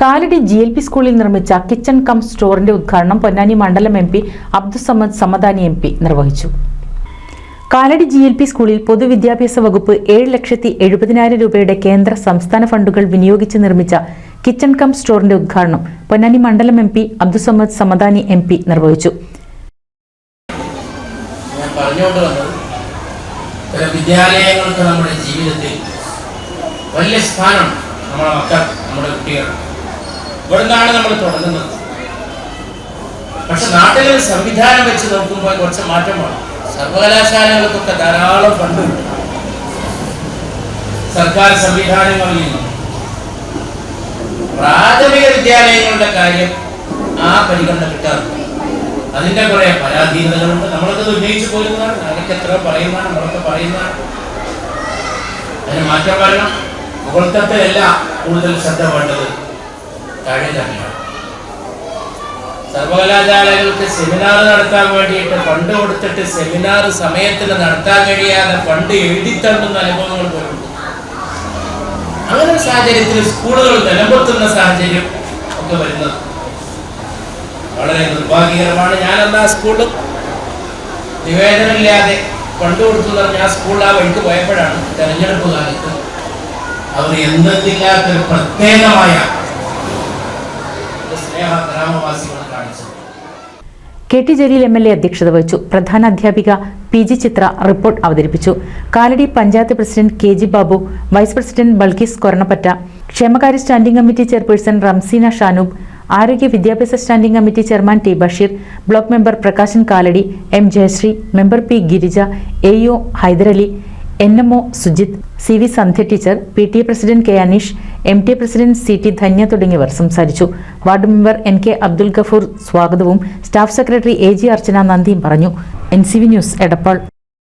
Kalady G L P സ്കൂളിൽ നിർമ്മിച്ച kitchen come സ്റ്റോറിന്റെ ഉദ്ഘാടനം പൊന്നാനി മണ്ഡലം M P Abdussamad Samadani M P നിർവഹിച്ചു. കാലടി ജി എൽ പി സ്കൂളിൽ പൊതുവിദ്യാഭ്യാസ വകുപ്പ് ഏഴ് ലക്ഷത്തി എഴുപതിനായിരം രൂപയുടെ കേന്ദ്ര സംസ്ഥാന ഫണ്ടുകൾ വിനിയോഗിച്ച് നിർമ്മിച്ച കിച്ചൺ കം സ്റ്റോറിന്റെ ഉദ്ഘാടനം പൊന്നാനി മണ്ഡലം M P Abdussamad Samadani M P നിർവഹിച്ചു. വിദ്യാലയങ്ങൾക്ക് നമ്മുടെ ജീവിതത്തിൽ വലിയ സ്ഥാനം നമ്മുടെ മക്കൾ നമ്മുടെ കുട്ടികൾ ഇവിടുന്നാണ് നമ്മൾ തുടങ്ങുന്നത്. പക്ഷെ നാട്ടിലെ സംവിധാനം വെച്ച് നോക്കുമ്പോൾ കുറച്ച് മാറ്റമാണ് സർവകലാശാലകൾക്കൊക്കെ ധാരാളം ഫണ്ടുണ്ട് സർക്കാർ സംവിധാനങ്ങളിൽ പ്രാഥമിക വിദ്യാലയങ്ങളുടെ കാര്യം ആ പരിഗണന കിട്ടാറുണ്ട്. അതിന്റെ കുറെ പരാധീനതകളുണ്ട്. നമ്മളൊക്കെ ഉന്നയിച്ചു പോരുന്നതാണ്. അതൊക്കെ എത്ര പറയുന്നതാണ് നമ്മളൊക്കെ പറയുന്നതാണ്. അതിന് മാറ്റം വരണം. മുകൾത്തത്തിലല്ല കൂടുതൽ ശ്രദ്ധ വേണ്ടത്. തന്നെയാണ് സർവകലാശാലകൾക്ക് സെമിനാർ നടത്താൻ വേണ്ടിയിട്ട് ഫണ്ട് കൊടുത്തിട്ട് സെമിനാർ സമയത്തിന് നടത്താൻ കഴിയാതെ ഫണ്ട് എഴുതിത്തള്ളുന്ന അനുഭവങ്ങൾ പോലുണ്ട് അങ്ങനെ ഒരു സാഹചര്യത്തിൽ സ്കൂളുകൾ നിലമ്പെത്തുന്ന സാഹചര്യം ഒക്കെ വരുന്നത് വളരെ നിർഭാഗ്യകരമാണ്. ആ സ്കൂളിൽ നിവേദനമില്ലാതെ ഫണ്ട് കൊടുത്തു പറഞ്ഞ ആ സ്കൂളിൽ ആ വഴിക്ക് പോയപ്പോഴാണ് തെരഞ്ഞെടുപ്പ് കാലത്ത് അവർ എന്തെന്നില്ലാത്തൊരു പ്രത്യേകമായ K T Jaleel M L A അധ്യക്ഷത വഹിച്ചു. പ്രധാന അധ്യാപിക പി ജി ചിത്ര റിപ്പോർട്ട് അവതരിപ്പിച്ചു. Kaladi panchayat president K G Babu vice president Bulkees Koranappatta ക്ഷേമകാര്യ standing committee chairperson Ramseena Shanoob ആരോഗ്യ വിദ്യാഭ്യാസ standing committee chairman T Basheer block member Prakashan Kaladi M Jayasree member P Girija A O Hyderali N M O Sujith C V Sandhya teacher P T A president K Aneesh M T A president C T Dhanya തുടങ്ങിയവർ സംസാരിച്ചു. Ward member N K Abdul Gafoor സ്വാഗതവും staff secretary A G Archana നന്ദിയും പറഞ്ഞു. N C V news Edappal.